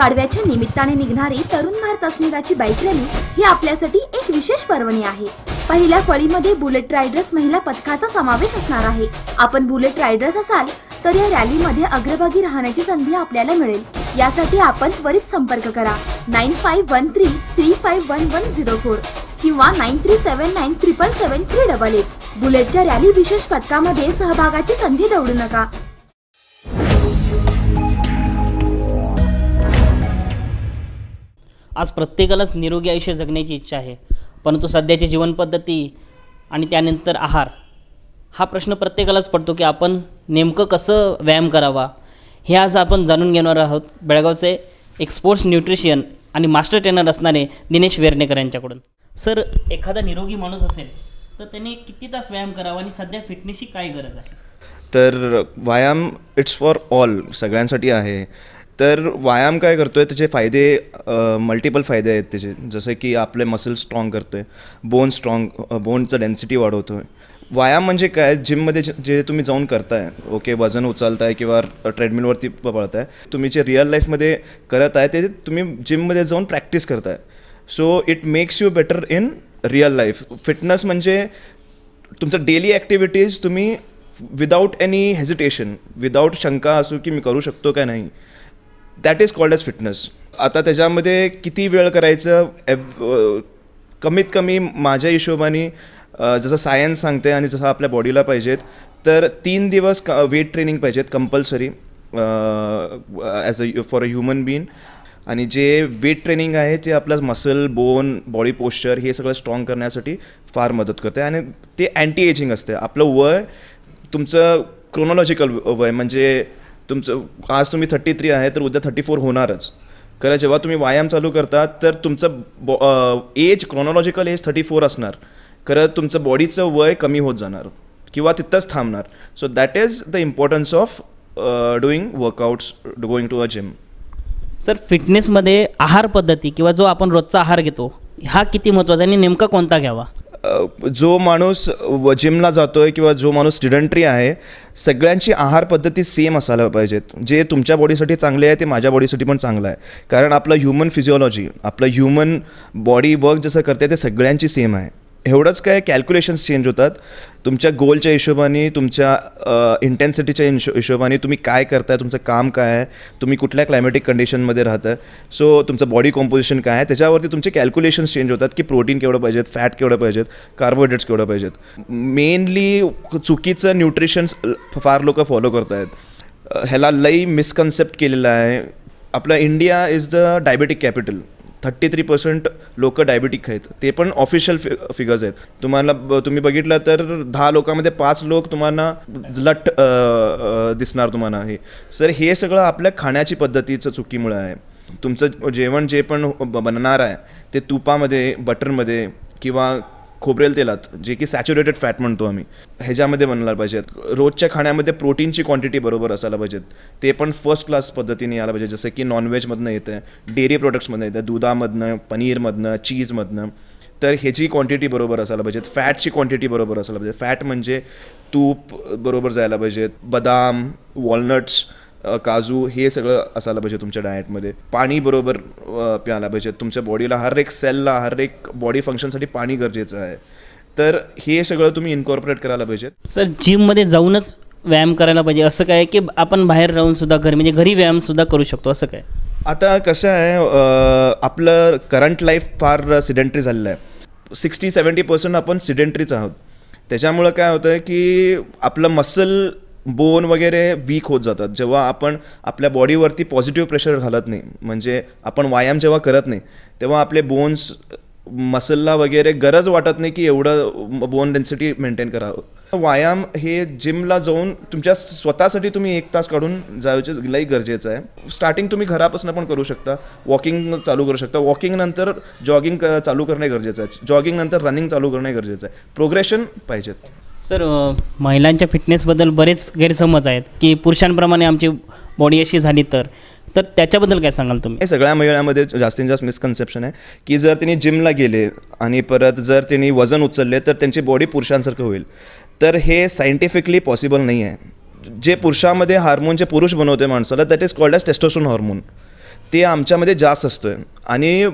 गुढीपाडव्याच्या निमित्ताने निघणारी तरुण भारत अस्मिताची बाईक रॅली ही आपल्यासाठी एक विशेष पर्वणी आहे पहिल्या फळीमध्ये बुलेट रायडर्स महिला पथकाचा समावेश असणार आहे आपण बुलेट रायडर्स असाल तर या रॅलीमध्ये अग्रभागी राहण्याची संधी आपल्याला मिळेल यासाठी आपण त्वरित संपर्क करा nine five one three three five one one zero four किंवा nine three seven nine triple seven three double eight बुलेटच्या rally विशेष पथकामध्ये सहभागाची संधी दवडू नका आज प्रत्येकालाच निरोगी आयुष्य जगण्याची इच्छा आहे. परंतु सध्याची जीवनपद्धती आणि त्यानंतर आहार हा प्रश्न प्रत्येकालाच पडतो की आपण नेमकं कसं व्यायाम करावा? हे आज आपण जाणून घेणार आहोत बेळगावचे एक स्पोर्ट्स न्यूट्रिशियन आणि मास्टर ट्रेनर असणारे दिनेश वेर्णेकर यांच्याकडून. सर एखादा निरोगी माणूस असेल तर त्याने किती तास व्यायाम करावा आणि सध्या फिटनेसची काय गरज आहे? तर व्यायाम इट्स फॉर ऑल सगळ्यांसाठी आहे. तर व्यायाम काय करतो आहे त्याचे फायदे मल्टिपल फायदे आहेत त्याचे. जसं की आपले मसल स्ट्रॉंग करतो आहे बोन स्ट्रॉंग बोनचं डेन्सिटी वाढवतो आहे व्यायाम म्हणजे काय? जिममध्ये जे जे तुम्ही जाऊन करताय ओके वजन उचलताय किंवा ट्रेडमिलवरती पळताय तुम्ही जे रिअल लाईफमध्ये करत आहे ते तुम्ही जिममध्ये जाऊन प्रॅक्टिस करताय. So it makes you better in real life fitness म्हणजे तुमचं डेली ॲक्टिव्हिटीज तुम्ही विदाऊट एनी हेजिटेशन विदाऊट शंका असू की मी करू शकतो का नाही that is called age fitness आता त्याच्यामध्ये किती वेळ करायचं एव कमीत कमी माझ्या हिशोबाने जसं सायन्स सांगते आणि जसं आपल्या बॉडीला पाहिजेत तर तीन दिवस क वेट ट्रेनिंग पाहिजेत compulsory as a for a human being आणि जे वेट ट्रेनिंग आहे ते आपलं मसल बोन बॉडी पोश्चर हे सगळं स्ट्रॉंग करण्यासाठी फार मदत करते. आणि ते अँटी एजिंग असते. आपलं वय तुमचं क्रोनॉलॉजिकल वय म्हणजे तुमचं आज तुम्ही थर्टी थ्री आहे तर उद्या थर्टी फोर होणारच. खरं जेव्हा तुम्ही व्यायाम चालू करता तर तुमचं बॉ age chronological age thirty four असणार. खरं तुमचं बॉडीचं वय कमी होत जाणार किंवा तिथंच थांबणार. So that is the importance of doing workouts going to a gym sir फिटनेसमध्ये आहार पद्धती किंवा जो आपण रोजचा आहार घेतो हा किती महत्त्वाचा आणि नेमका कोणता घ्यावा? जो माणूस व जिमला जातो आहे किंवा जो माणूस स्टुडंट्री आहे सगळ्यांची आहार पद्धती सेम असायला पाहिजेत. जे तुमच्या बॉडीसाठी चांगले आहे ते माझ्या बॉडीसाठी पण चांगलं आहे. कारण आपलं ह्युमन फिजिओलॉजी आपलं ह्युमन बॉडी वर्क जसं करते ते सगळ्यांची सेम आहे. एवढंच काय कॅल्क्युलेशन्स चेंज होतात. तुमच्या गोलच्या हिशोबाने तुमच्या इंटेन्सिटीच्या हिशो हिशोबाने तुम्ही काय करताय तुमचं काम काय आहे तुम्ही कुठल्या क्लायमॅटिक कंडिशनमध्ये राहताय. सो तुमचं बॉडी कॉम्पोजिशन काय आहे त्याच्यावरती तुमचे कॅल्क्युलेशन्स चेंज होतात की प्रोटीन केवढं पाहिजेत फॅट केवढं पाहिजेत कार्बोहायड्रेट्स केवढं पाहिजेत. मेनली चुकीचं न्यूट्रिशन्स फार लोक फॉलो करत आहेत ह्याला लई मिसकन्सेप्ट केलेलं आहे. आपला India is the diabetic capital thirty three percent लोक डायबिटिक आहेत. ते पण ऑफिशियल फि फिगर्स आहेत. तुम्हाला ब- तुम्ही बघितलं तर दहा लोकांमध्ये पाच लोक तुम्हाला लट दिसणार तुम्हाला हे. सर हे सगळं आपल्या खाण्याची पद्धतीचं चुकीमुळं आहे. तुमचं जेवण जे पण बनणार आहे ते तुपामध्ये बटरमध्ये किंवा खोबरेल तेलात जे की सॅच्युरेटेड फॅट म्हणतो आम्ही ह्याच्यामध्ये बनला पाहिजेत. रोजच्या खाण्यामध्ये प्रोटीनची क्वांटिटी बरोबर असायला पाहिजेत. ते पण फर्स्ट क्लास पद्धतीने यायला पाहिजे. जसं की नॉनव्हेजमधनं येतं आहे डेअरी प्रोडक्ट्समधनं येतं दुधामधनं पनीरमधनं चीजमधनं तर ह्याची क्वांटिटी बरोबर असायला पाहिजेत. फॅटची क्वांटिटी बरोबर असायला पाहिजे. फॅट म्हणजे तूप बरोबर जायला पाहिजेत. बदाम वॉलनट्स काजू हे सगळं असायला पाहिजे तुमच्या डाएटमध्ये पाणी बरोबर प्यायला पाहिजे. तुमच्या बॉडीला हर एक सेलला हर एक बॉडी फंक्शनसाठी पाणी गरजेचं आहे. तर हे सगळं तुम्ही इन्कॉर्पोरेट करायला पाहिजेत सर जिममध्ये जाऊनच व्यायाम करायला पाहिजे. असं काय की आपण बाहेर राहून सुद्धा घरी म्हणजे घरी व्यायामसुद्धा करू शकतो असं काय? आता कसं आहे आपलं करंट लाईफ फार सिडेंटरी झालेलं आहे. सिक्स्टी सेवन्टी पर्सेंट आपण सिडेंटरीच आहोत. त्याच्यामुळं काय होतं की आपलं मसल बोन वगैरे वीक होत जातात. जेव्हा आपण आपल्या बॉडीवरती पॉझिटिव्ह प्रेशर घालत नाही म्हणजे आपण व्यायाम जेव्हा करत नाही तेव्हा आपले बोन्स मसलला वगैरे गरज वाटत नाही की एवढं बोन डेन्सिटी मेंटेन करावं. व्यायाम हे जिमला जाऊन तुमच्या स्वतःसाठी तुम्ही एक तास काढून जायचं लई गरजेचं आहे. स्टार्टिंग तुम्ही घरापासून पण करू शकता वॉकिंग चालू करू शकता. वॉकिंग नंतर जॉगिंग चालू करणे गरजेचं आहे. जॉगिंग नंतर रनिंग चालू करणे गरजेचं आहे. प्रोग्रेशन पाहिजेत. सर महिलांच्या फिटनेसबद्दल बरेच गैरसमज आहेत की पुरुषांप्रमाणे आमची बॉडी अशी झाली तर. तर त्याच्याबद्दल काय सांगाल तुम्ही? हे सगळ्या महिलांमध्ये जास्तीत जास्त मिसकन्सेप्शन आहे की जर त्यांनी जिमला गेले आणि परत जर त्यांनी वजन उचलले तर त्यांची बॉडी पुरुषांसारखं होईल. तर हे सायंटिफिकली पॉसिबल नाही आहे. जे पुरुषामध्ये हार्मोन जे पुरुष बनवते माणसाला that is called as testosterone hormone ते आमच्यामध्ये जास्त असतो आहे आणि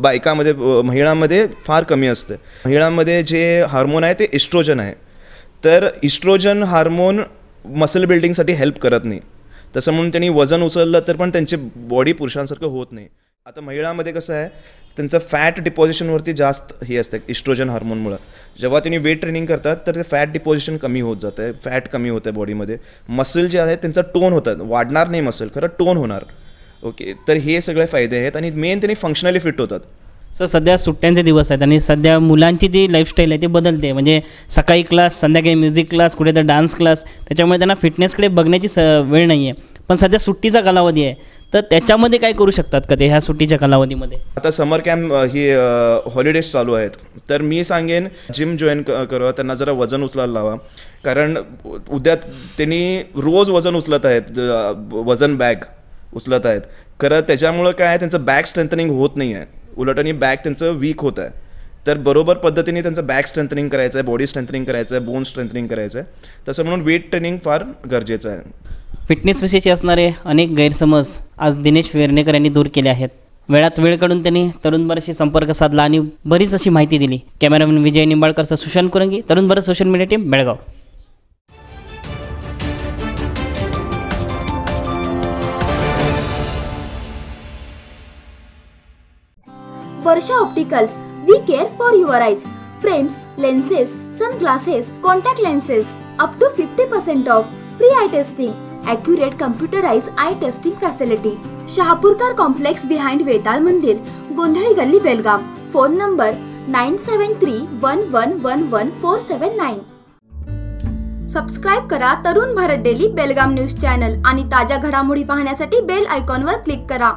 बायकामध्ये अ, महिलांमध्ये फार कमी असतं. महिलांमध्ये जे हार्मोन आहे ते इस्ट्रोजन आहे. तर इस्ट्रोजन हार्मोन मसल बिल्डिंगसाठी हेल्प करत नाही. तसं म्हणून त्यांनी वजन उचललं तर पण त्यांची बॉडी पुरुषांसारखं होत नाही. आता महिलांमध्ये कसं आहे त्यांचं फॅट डिपॉझिशनवरती जास्त हे असतं इस्ट्रोजन हार्मोनमुळं. जेव्हा त्यांनी वेट ट्रेनिंग करतात तर ते फॅट डिपॉझिशन कमी होत जातं. आहे फॅट कमी होतं आहे बॉडीमध्ये मसल जे आहे त्यांचा टोन होतात वाढणार नाही मसल खरं टोन होणार. ओके तर हे सगळे फायदे आहेत आणि मेन त्यांनी फंक्शनली फिट होतात. सर सध्या सुट्ट्यांचे दिवस आहेत आणि सध्या मुलांची जी लाईफस्टाईल आहे ती बदलते. म्हणजे सकाळी क्लास संध्याकाळी म्युझिक क्लास कुठे तर डान्स क्लास त्याच्यामुळे त्यांना फिटनेसकडे बघण्याची स वेळ नाही आहे पण सध्या सुट्टीचा कालावधी आहे. तर त्याच्यामध्ये काय करू शकतात का ते ह्या सुट्टीच्या कालावधीमध्ये? आता समर कॅम्प ही हॉलिडेज चालू आहेत. तर मी सांगेन जिम जॉईन क करावं त्यांना जरा वजन उचलायला लावा. कारण उद्या त्यांनी रोज वजन उचलत आहेत वजन बॅग उचलत आहेत. खरं त्याच्यामुळं काय आहे त्यांचं बॅक स्ट्रेंथनिंग होत नाही आहे उलट आणि बॅक त्यांचं वीक होत आहे. तर बरोबर पद्धतीने त्यांचं बॅक स्ट्रेंथनिंग करायचं आहे बॉडी स्ट्रेंथनिंग करायचं आहे बोन स्ट्रेंथनिंग करायचं आहे. तसं म्हणून वेट ट्रेनिंग फार गरजेचं आहे. फिटनेसविषयीचे असणारे अनेक गैरसमज आज दिनेश वेर्णेकर यांनी दूर केले आहेत. वेळात वेळ काढून त्यांनी तरुण संपर्क साधला आणि बरीच अशी माहिती दिली. कॅमेरामॅन विजय निंबाळकरचा सुशांत कुरंगी तरुण बरं social media team Belgaum. Varsha opticals we care for your eyes frames lenses sunglasses contact lenses up to fifty percent off free eye testing accurate computerise eye testing facility Shahapurkar complex behind Vetal Mandir Gondhali Galli Belgaum phone number nine seven three one one one one four seven nine subscribe करा Tarun Bharat daily Belgaum news channel आणि ताज्या घडामोडी पाहण्यासाठी bell आयकॉनवर click करा.